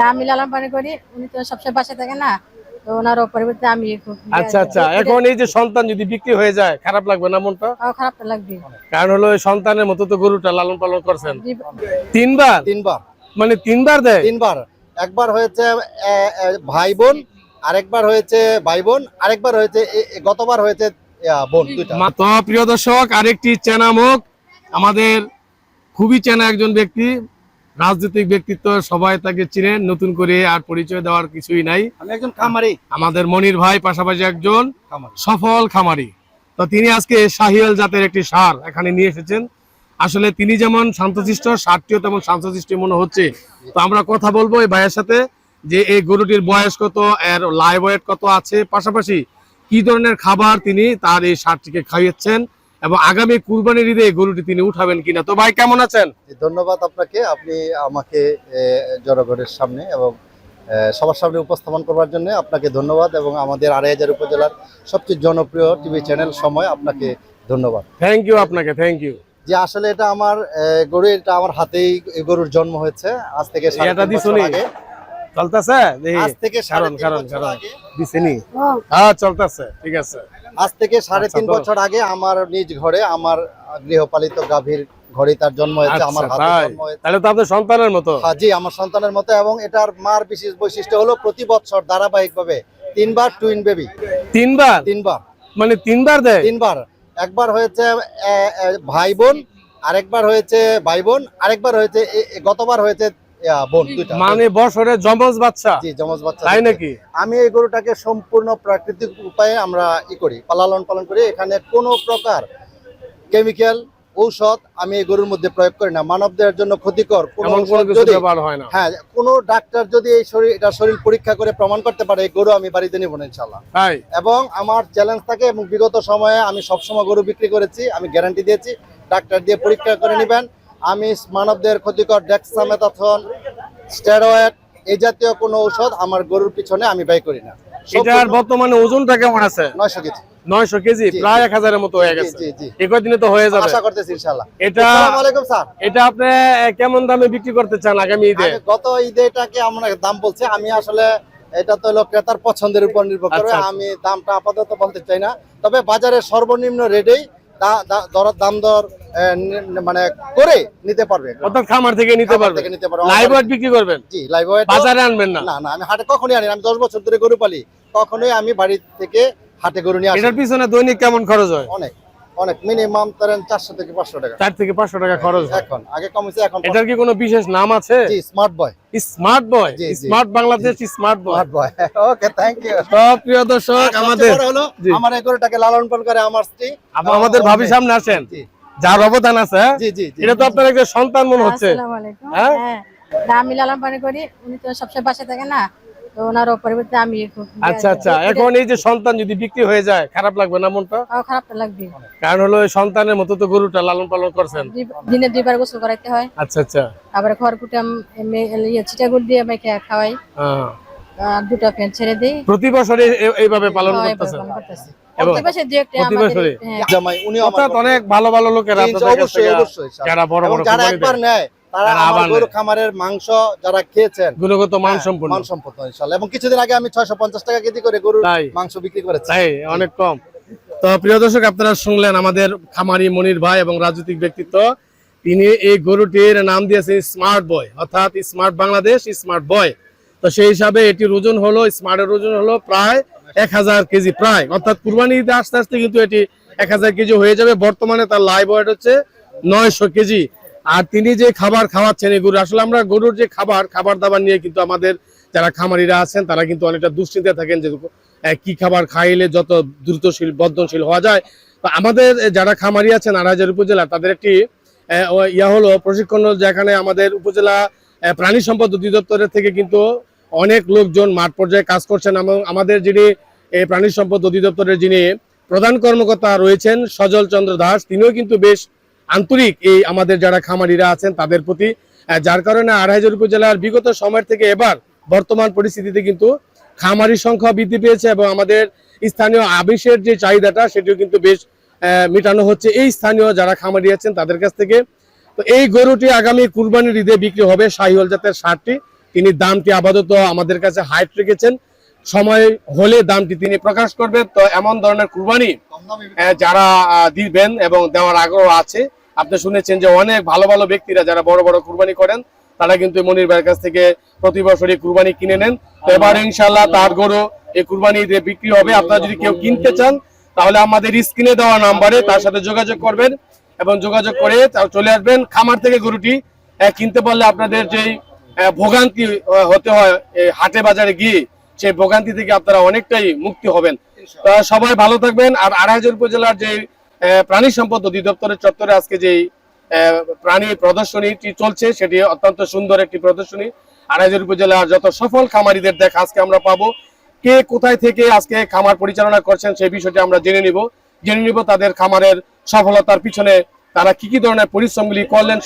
না আমি লালন পালন করি উনি তো সবসময় বাসা থাকে না তো ওনার পরিবর্তে আমি আচ্ছা আচ্ছা এখন এই যে সন্তান যদি বিক্রি হয়ে যায় খারাপ লাগবে না মনটা? খারাপ লাগবে। কারণ হলো সন্তানের মতো তো গরুটা লালন পালন করছেন। তিনবার? তিনবার। মানে তিনবার দেয়? তিনবার। একবার হয়েছে ভাই বোন আরেকবার হয়েছে ভাই বোন আরেকবার হয়েছে গতবার হয়েছে বোন দুইটা। তো প্রিয় দর্শক আরেকটি চেনা মুখ আমাদের খুবই চেনা একজন ব্যক্তি রাজনৈতিক ব্যক্তিত্ব সবাই তাকে চিনেন নতুন করে আর পরিচয় দেওয়ার কিছুই নাই। আমি একজন খামারি। আমাদের মনির ভাই পাশাপাশি একজন সফল খামারি। তো তিনি আজকে শাহিয়াল জাতের একটি সার এখানে নিয়ে এসেছেন। আসলে তিনি যেমন শান্তশিষ্ট সারটিও তেমন শান্তশিষ্ট মনে হচ্ছে। তো আমরা কথা বলব এই ভাইয়ের সাথে যে এই গরুটির বয়স কত এর লাইভ ওয়েট কত আছে পাশাপাশি কি ধরনের খাবার তিনি তার এই সারটিকে খাইয়েছেন এবং আগামী কুরবানির ঈদে গরুটি তিনি উঠাবেন কিনা? তো ভাই কেমন আছেন? ধন্যবাদ আপনাকে। আপনি আমাকে জনগণের সামনে এবং সবার সামনে উপস্থাপন করবার জন্য আপনাকে ধন্যবাদ এবং আমাদের আড়াই হাজার উপজেলার সবচেয়ে জনপ্রিয় টিভি চ্যানেল সময় আপনাকে ধন্যবাদ। থ্যাংক ইউ আপনাকে থ্যাংক ইউ যে আসলে এটা আমার গরু এটা আমার হাতেই গরুর জন্ম হয়েছে। আজ থেকে? আগে। চলতেছে? আজ থেকে সাড়ে কারণ তিন কারণ বছর কারণ। আগে। দিছেনি? হ্যাঁ চলতেছে ঠিক আছে। আজ থেকে সাড়ে আচ্ছা, তিন বছর আগে আমার নিজ ঘরে আমার গৃহপালিত গাভীর ঘরে তার জন্ম হয়েছে আমার আচ্ছা, তাহলে তো আপনার সন্তানের মতো। হ্যাঁ, জি আমার সন্তানের মতো এবং এটার মার বিশেষ বৈশিষ্ট্য হলো প্রতি বছর ধারাবাহিক ভাবে তিনবার টুইন বেবি তিনবার? তিনবার। মানে তিনবার দেয়? তিনবার। একবার হয়েছে ভাই বোন আরেকবার হয়েছে ভাই বোন আরেকবার হয়েছে গতবার হয়েছে মানে বছরে জমজ বাচ্চা? জি জমজ বাচ্চা তাই নাকি? আমি এই গরুটাকে সম্পূর্ণ প্রাকৃতিক উপায়ে আমরা ই করি লালন পালন করি। এখানে কোনো প্রকার কেমিক্যাল ঔষধ আমি এই গরুর মধ্যে প্রয়োগ করি না। মানবদের জন্য ক্ষতিকর হয় হ্যাঁ কোনো ডাক্তার যদি এই শরীর এটা শরীর পরীক্ষা করে প্রমাণ করতে পারে এই গরু আমি বাড়িতে নিব না ইনশাল্লাহ এবং আমার চ্যালেঞ্জ থাকে এবং বিগত সময়ে আমি সবসময় গরু বিক্রি করেছি আমি গ্যারান্টি দিয়েছি ডাক্তার দিয়ে পরীক্ষা করে নেবেন। আমি মানবদের ক্ষতিকর ডেক্সামেথাথন স্টেরয়েড এই জাতীয় কোনো ঔষধ আমার গরুর পিছনে আমি ব্যয় করি না। এটার বর্তমানে ওজনটা কেমন আছে? নয়শো কেজি। নয়শো কেজি প্রায় এক হাজারের মতো হয়ে গেছে। জি জি। এই কদিনে তো হয়ে যাবে। আশা করতেছি ইনশাল্লাহ এটা আসসালামু আলাইকুম স্যার। এটা আপনি কেমন দামে বিক্রি করতে চান আগামী ঈদে? আমি গত ঈদে এটাকে আমরা দাম বলছি আমি আসলে এটা তো হলো ক্রেতার পছন্দের উপর নির্ভর করে আচ্ছা, আচ্ছা। আমি দামটা আপাতত বলতে চাই না। তবে বাজারের সর্বনিম্ন রেটেই দাম দর মানে করে নিতে পারবে। অর্থাৎ খামার থেকে নিতে নিতে পারবে। লাইভ ওয়েট বিক্রি করবেন? জি লাইভ ওয়েট বাজারে আনবেন না? না না আমি হাটে কখনই আনি আমি দশ বছর ধরে গরু পালি। কখনোই আমি বাড়ি থেকে হাটে গরু নিয়ে আসি এটার পিছনে দৈনিক কেমন খরচ হয়? অনেক অনেক। মিনিমাম ধরেন চারশো থেকে পাঁচশো টাকা। চার থেকে পাঁচশো টাকা খরচ এখন আগে কমেছে এখন এটার কি কোনো বিশেষ নাম আছে? জি smart boy smart boy. Smart Bangladesh smart boy boy okay thank you সব প্রিয় দর্শক আমাদের। আমার এই গরুটাকে লালন পালন করে আমার স্ত্রী। আমাদের ভাবি সামনে আসেন। জি। যার অবদান আছে? জি জি জি। এটা তো আপনার একটা সন্তান মনে হচ্ছে। আসসালামু আলাইকুম হ্যাঁ? হ্যাঁ না আমি লালন পালন করি উনি তো সবসময় বাসা থাকে না তো ওনার পরিবর্তে আমি আচ্ছা আচ্ছা এখন এই যে সন্তান যদি বিক্রি হয়ে যায় খারাপ লাগবে না মনটা? খারাপ লাগবে কারণ হলো সন্তানের মতো তো গরুটা লালন পালন করছেন। দিনে দুইবার গোসল করাইতে হয়। আচ্ছা আচ্ছা। আবার খড় কুটাম ইয়ে দিয়ে মেখে খাওয়াই। হ্যাঁ। আর দুটো ফ্যান ছেড়ে দিই। প্রতি বছরে এইভাবে পালন হয়, করতেছেন? পালন করতেছি। এবং? হ্যাঁ, জামাই উনি অনেক ভালো ভালো লোকেরা জি, আপনাদের কাছ অবশ্যই অবশ্যই। যারা বড় বড় যারা একবার নেয় তারা তারা আমার গরু খামারের মাংস যারা খেয়েছেন গুণগত মান হ্যাঁ, সম্পন্ন মান সম্পন্ন ইনশাআল্লাহ এবং কিছুদিন আগে আমি ছয়শো পঞ্চাশ টাকা কেজি করে গরুর মাংস বিক্রি করেছি। তাই অনেক কম। তো প্রিয় দর্শক আপনারা শুনলেন আমাদের খামারি মনির ভাই এবং রাজনৈতিক ব্যক্তিত্ব। তিনি এই গরুটির নাম দিয়েছেন স্মার্ট বয় অর্থাৎ স্মার্ট বাংলাদেশ স্মার্ট বয় তো সেই হিসাবে এটির ওজন হলো স্মার্টের ওজন হলো প্রায় এক হাজার কেজি প্রায়। অর্থাৎ কুরবানি ঈদে আস্তে আস্তে কিন্তু এটি এক হাজার কেজি হয়ে যাবে। বর্তমানে তার লাইভ ওয়েট হচ্ছে নয়শো কেজি। আর তিনি যে খাবার খাওয়াচ্ছেন এই গরু, আসলে আমরা গরুর যে খাবার খাবার দাবার নিয়ে কিন্তু আমাদের যারা খামারিরা আছেন, তারা কিন্তু অনেকটা দুশ্চিন্তায় থাকেন যে কি খাবার খাইলে যত দ্রুতশীল বর্ধনশীল হওয়া যায়। তো আমাদের যারা খামারি আছেন আড়াইজার উপজেলা, তাদের একটি ইয়া হলো প্রশিক্ষণ যেখানে আমাদের উপজেলা প্রাণী সম্পদ অধিদপ্তরের থেকে কিন্তু অনেক লোকজন মাঠ পর্যায়ে কাজ করছেন এবং আমাদের যিনি এই প্রাণী সম্পদ অধিদপ্তরের যিনি প্রধান কর্মকর্তা রয়েছেন সজল চন্দ্র দাস, তিনিও কিন্তু বেশ আন্তরিক এই আমাদের যারা খামারিরা আছেন তাদের প্রতি যার কারণে আড়াইজার উপজেলার বিগত সময়ের থেকে এবার বর্তমান পরিস্থিতিতে কিন্তু খামারির সংখ্যা বৃদ্ধি পেয়েছে এবং আমাদের স্থানীয় আবিষের যে চাহিদাটা সেটিও কিন্তু বেশ মেটানো হচ্ছে। এই স্থানীয় যারা খামারি আছেন তাদের কাছ থেকে, তো এই গরুটি আগামী কুরবানির ঈদে বিক্রি হবে শাহিওয়াল জাতের সারটি তিনি দামটি আপাতত আমাদের কাছে হাইট রেখেছেন। সময় হলে দামটি তিনি প্রকাশ করবেন। তো এমন ধরনের কুরবানি যারা দিবেন এবং দেওয়ার আগ্রহ আছে, আপনি শুনেছেন যে অনেক ভালো ভালো ব্যক্তিরা যারা বড় বড় কুরবানি করেন, তারা কিন্তু মনির ভাইয়ের কাছ থেকে প্রতি বছরই কুরবানি কিনে নেন। তো এবার ইনশাল্লাহ তার গরু এই কুরবানি ঈদে বিক্রি হবে। আপনারা যদি কেউ কিনতে চান, তাহলে আমাদের স্ক্রিনে দেওয়া নাম্বারে তার সাথে যোগাযোগ করবেন এবং যোগাযোগ করে চলে আসবেন। খামার থেকে গরুটি কিনতে পারলে আপনাদের যেই ভোগান্তি হতে হয় এই হাটে বাজারে গিয়ে সেই ভোগান্তি থেকে আপনারা অনেকটাই মুক্তি হবেন। সবাই ভালো থাকবেন। আর আড়াইজোর উপজেলার যে প্রাণী সম্পদ অধিদপ্তরের চত্বরে আজকে যে প্রাণী প্রদর্শনীটি চলছে সেটি অত্যন্ত সুন্দর একটি প্রদর্শনী। আড়াইজোর উপজেলার যত সফল খামারিদের দেখা আজকে আমরা পাবো। কে কোথায় থেকে আজকে খামার পরিচালনা করছেন সেই বিষয়টি আমরা জেনে নিব। জেনে নিব তাদের খামারের সফলতার পিছনে তারা কি কি ধরনের পরিশ্রমগুলি করলেন